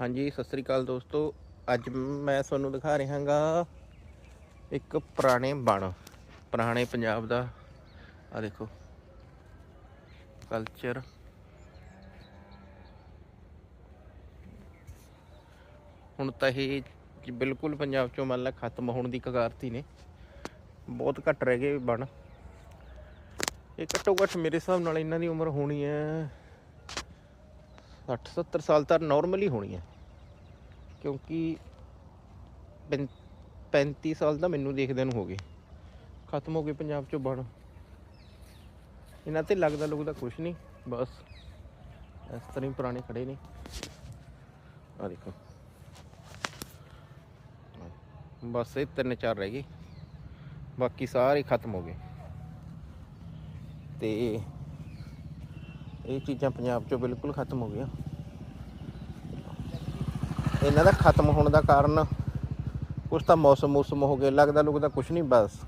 ਹਾਂਜੀ, ਸਤਿ ਸ੍ਰੀ ਅਕਾਲ ਦੋਸਤੋ। ਅੱਜ ਮੈਂ ਤੁਹਾਨੂੰ ਦਿਖਾ ਰਿਹਾ ਹਾਂਗਾ ਇੱਕ ਪੁਰਾਣੇ ਬਣ। ਪੁਰਾਣੇ ਪੰਜਾਬ ਦਾ ਆ ਦੇਖੋ ਕਲਚਰ ਹੁਣ ਤਾਂ ਇਹ ਬਿਲਕੁਲ ਪੰਜਾਬ ਚੋਂ ਮੰਨ ਲਾ ਖਤਮ ਹੋਣ ਦੀ ਕਗਾਰ 'ਤੇ ਨੇ। ਬਹੁਤ ਘੱਟ ਰਹਿ ਗਏ ਬਣ। ਇਹ ਘੱਟੋ ਘੱਟ ਮੇਰੇ ਹਿਸਾਬ ਨਾਲ ਇਹਨਾਂ ਦੀ ਉਮਰ ਹੋਣੀ ਹੈ 60 70 ਸਾਲ ਤਾਂ ਨਾਰਮਲੀ ਹੋਣੀ ਹੈ। ਕਿਉਂਕਿ ਪੈਂ- 35 ਸਾਲ ਤਾਂ ਮੈਨੂੰ ਦੇਖਦੇ ਨੂੰ ਹੋ ਗਏ। ਖਤਮ ਹੋ ਗਏ ਪੰਜਾਬ ਚੋਂ ਬਣ ਇਹਨਾਂ ਤੇ ਲੱਗਦਾ ਲੁਗਦਾ ਕੁਛ ਨਹੀਂ, ਬਸ। ਇਸ ਤਰ੍ਹਾਂ ਹੀ ਪੁਰਾਣੇ ਖੜੇ ਨੇ। ਆ ਦੇਖੋ। ਬਸ ਇਹ ਤਿੰਨ ਚਾਰ ਰਹਿ ਗਏ। ਬਾਕੀ ਸਾਰੇ ਖਤਮ ਹੋ ਗਏ। ਤੇ ਇਹ ਚੀਜ਼ਾਂ ਪੰਜਾਬ ਚੋਂ ਬਿਲਕੁਲ ਖਤਮ ਹੋ ਗਈਆਂ। ਇਹਨਾਂ ਦਾ ਖਤਮ ਹੋਣ ਦਾ ਕਾਰਨ ਕੁਛ ਤਾਂ ਮੌਸਮ ਮੌਸਮ ਹੋ ਗਏ ਲੱਗਦਾ ਲੁਗਦਾ ਕੁਛ ਨਹੀਂ, ਬਸ।